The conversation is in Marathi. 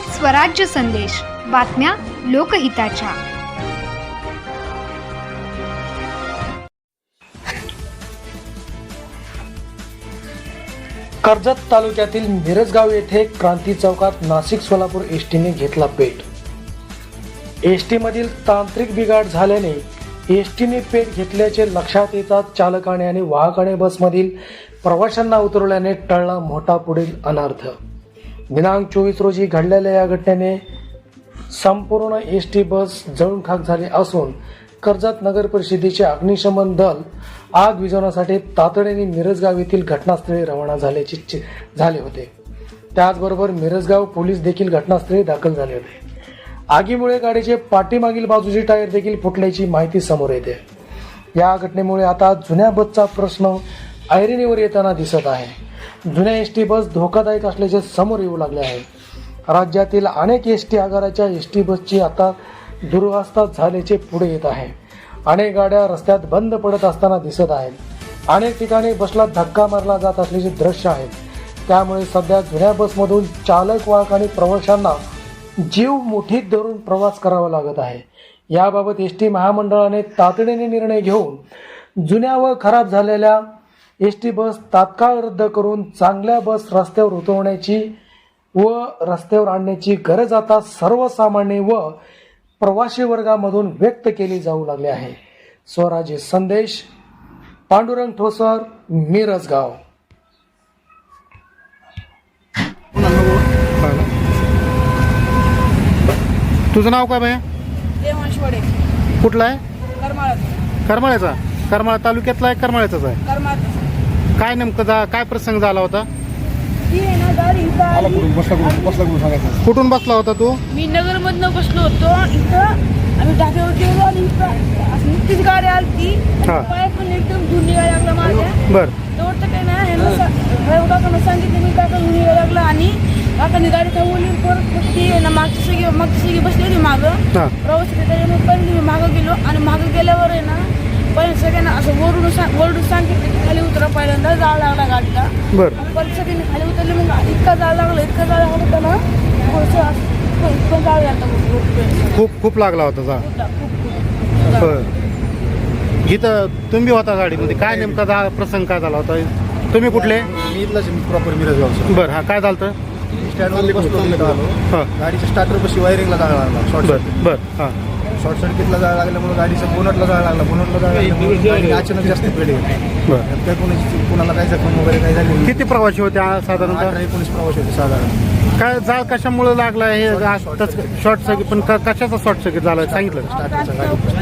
स्वराज्य संदेश. बातम्या लोकहिताच्या. कर्जत तालुक्यातील मिरजगाव येथे क्रांती चौकात नाशिक सोलापूर एसटीने घेतला पेट. एसटीमधील मधील तांत्रिक बिघाड झाल्याने एसटीने पेट घेतल्याचे लक्षात येतात चालकाने आणि वाहकाने बसमधील प्रवाशांना उतरवल्याने टळला मोठा पुढील अनर्थ. दिनांक चोवीस रोजी घडलेल्या या घटनेने संपूर्ण एस टी बस जळून खाक झाली असून कर्जत नगर परिषदेचे अग्निशमन दल आग विझवण्यासाठी तातडीने मिरजगाव येथील घटनास्थळी रवाना झाल्याचे झाले होते. त्याचबरोबर मिरजगाव पोलीस देखील घटनास्थळी दाखल झाले होते. आगीमुळे गाडीचे पाठीमागील बाजूचे टायर देखील फुटल्याची माहिती समोर येते. या घटनेमुळे आता जुन्या बसचा प्रश्न ऐरणीवर येताना दिसत आहे. जुन्या एस टी बस धोकादायक असल्याचे समोर येऊ लागले आहे. राज्यातील अनेक एस टी आगाराच्या एस टी बसची आता दुरवस्था झाल्याचे पुढे येत आहे. अनेक गाड्या रस्त्यात बंद पडत असताना दिसत आहेत. अनेक ठिकाणी बसला धक्का मारला जात असल्याचे दृश्य आहेत त्यामुळे सध्या जुन्या बसमधून चालक वाहक आणि प्रवाशांना जीव मुठीत धरून प्रवास करावा लागत आहे. याबाबत एस टी महामंडळाने तातडीने निर्णय घेऊन जुन्या व खराब झालेल्या एस टी बस तात्काळ रद्द करून चांगल्या बस रस्त्यावर उतरवण्याची व रस्त्यावर आणण्याची गरज आता सर्वसामान्य व प्रवासी वर्गामधून व्यक्त केली जाऊ लागली आहे. स्वराज्य संदेश पांडुरंग ठोसर मिरजगाव तुझं नाव काय बाय देवांश वडे. कुठलं आहे? करमाळा. करमाळ्याचा. करमाळा तालुक्यातला आहे करमाळ्याचाच आहे. करमाळा काय नेमकं जा काय प्रसंग झाला होता? ती आहे ना गाडी इथं आली. कुठून? बसला होता तू? मी नगरमधनं बसलो होतो. इथं आम्ही गेलो आणि इथं असं नुकतीच गाडी आली ती हा. पाय पण एकदम धुवून निघायला लागला माझ्या. बर. तेवढं काय ना ह्यांना सा- ह्या काकांना सांगितलं मी काका निघायला लागला? आणि काकांनी गाडी थांबवली परत मग ती आहे ना मागची सगळी मागची सगळी बसली होती मागं. हा. प्रवासी त्याच्यामुळे मी मागं गेलो. आणि मागं गेल्यावर आहे ना पहिले सगळ्यांना असं वरून सांग वरडून सांगितलं की खाली उतरा पहिल्यांदा जाळ लागला गाडीला. बर. परत सगळ्यांनी खाली उतरले मग इतका जाळ लागला इतका जाळ लागला होता ना थोडंसं असं इतकं- इतकं जाळ यायला खूप खूप लागला होता जा इथं तुम्ही होता गाडीमध्ये. काय नेमका जा प्रसंग काय झाला होता? तुम्ही कुठले? मी इथलाच प्रॉपर मिरजगावचं बर हा काय झालं स्टँडवर बसलो आलो हा. गाडीच्या स्टार्टर पशी वायरिंगला जाळ लागला शॉर्ट बर बर हा. शॉर्ट सर्किटला जाळ लागल्यामुळे गाडीच्या बोनटला जाळ लागला बोनटला लागल्यामुळे गाडी अचानक जास्त गेली बर. काय कोणी कोणाला काय जखम वगैरे काही झाली. किती प्रवासी होते आ- साधारणतः? अठरा एकोणीस प्रवास होते साधारण. काय जाळ कशामुळे लागला हे शॉर्ट सर्किट. पण क- कशाचा शॉर्ट सर्किट झाला सांगितलं. गाडी